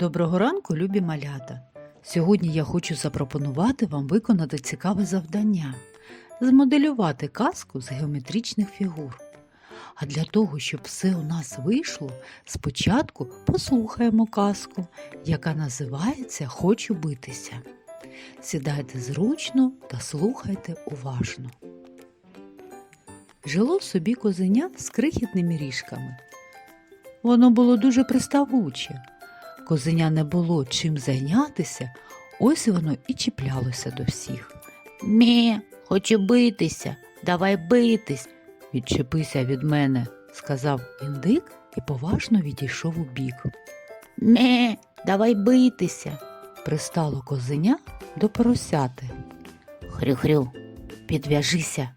Доброго ранку, любі малята! Сьогодні я хочу запропонувати вам виконати цікаве завдання змоделювати казку з геометричних фігур. А для того, щоб все у нас вийшло, спочатку послухаємо казку, яка називається Хочу битися. Сідайте зручно та слухайте уважно. Жило собі козеня з крихітними ріжками. Воно було дуже приставуче. Козеня не було чим зайнятися, ось воно і чіплялося до всіх. Мє, хочу битися, давай битись. Відчепися від мене, сказав індик і поважно відійшов у бік. Ме, давай битися, пристало козеня до поросяти. Хрю-хрю, підв'яжися,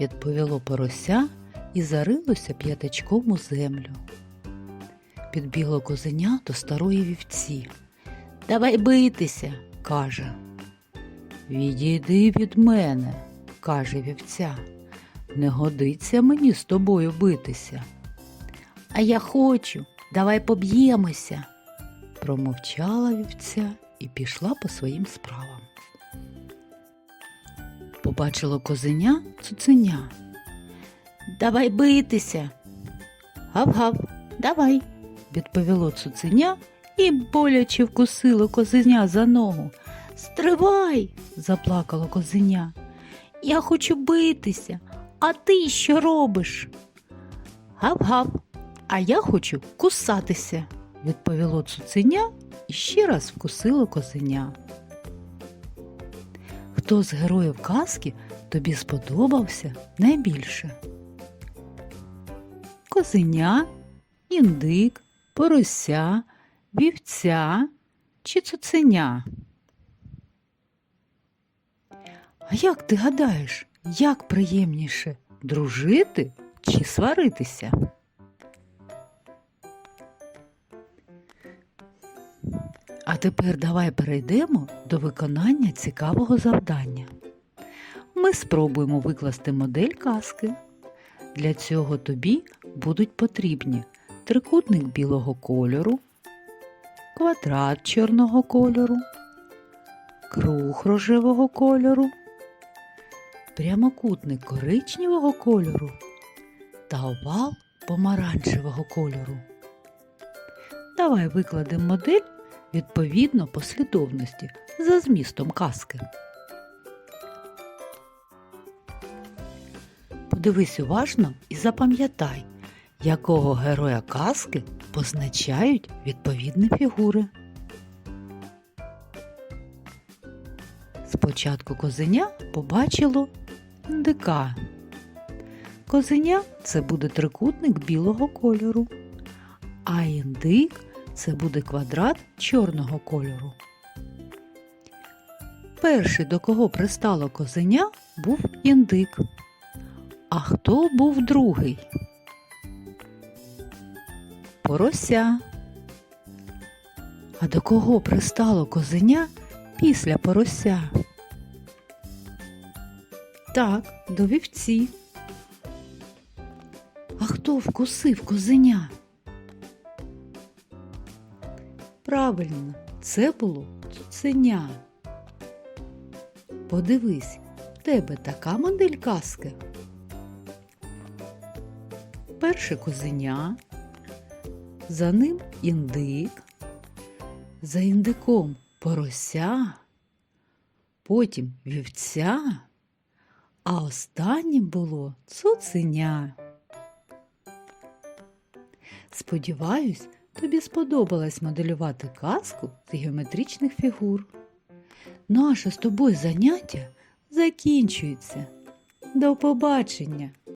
відповіло порося і зарилося п'ятачком у землю. Підбігло козеня до старої вівці. Давай битися, каже. Відійди від мене, каже вівця. Не годиться мені з тобою битися. А я хочу, давай поб'ємося, промовчала вівця і пішла по своїм справам. Побачило козеня цуценя. Давай битися. Гав-гав, давай, відповіло цуценя і боляче вкусило козеня за ногу. Стривай, заплакало козеня. Я хочу битися, а ти що робиш? Гав-гав, а я хочу кусатися, відповіло цуценя і ще раз вкусило козеня. Хто з героїв казки тобі сподобався найбільше? Козеня, індик, порося, вівця чи цуценя? А як ти гадаєш, як приємніше дружити чи сваритися? А тепер давай перейдемо до виконання цікавого завдання. Ми спробуємо викласти модель казки. Для цього тобі будуть потрібні трикутник білого кольору, квадрат чорного кольору, круг рожевого кольору, прямокутник коричневого кольору та овал помаранчевого кольору. Давай викладемо модель відповідно послідовності за змістом казки. Подивись уважно і запам'ятай, якого героя казки позначають відповідні фігури. Спочатку козеня побачило індика. Козеня це буде трикутник білого кольору, а індик це буде квадрат чорного кольору. Перший, до кого пристало козеня, був індик. А хто був другий? Порося. А до кого пристало козеня після порося? Так, до вівці. А хто вкусив козеня? Правильно, це було цуценя. Подивись, в тебе така модель казки. Перше козеня, за ним індик, за індиком порося, потім вівця, а останнім було цуценя. Сподіваюсь, тобі сподобалось моделювати казку з геометричних фігур. Наше з тобою заняття закінчується. До побачення!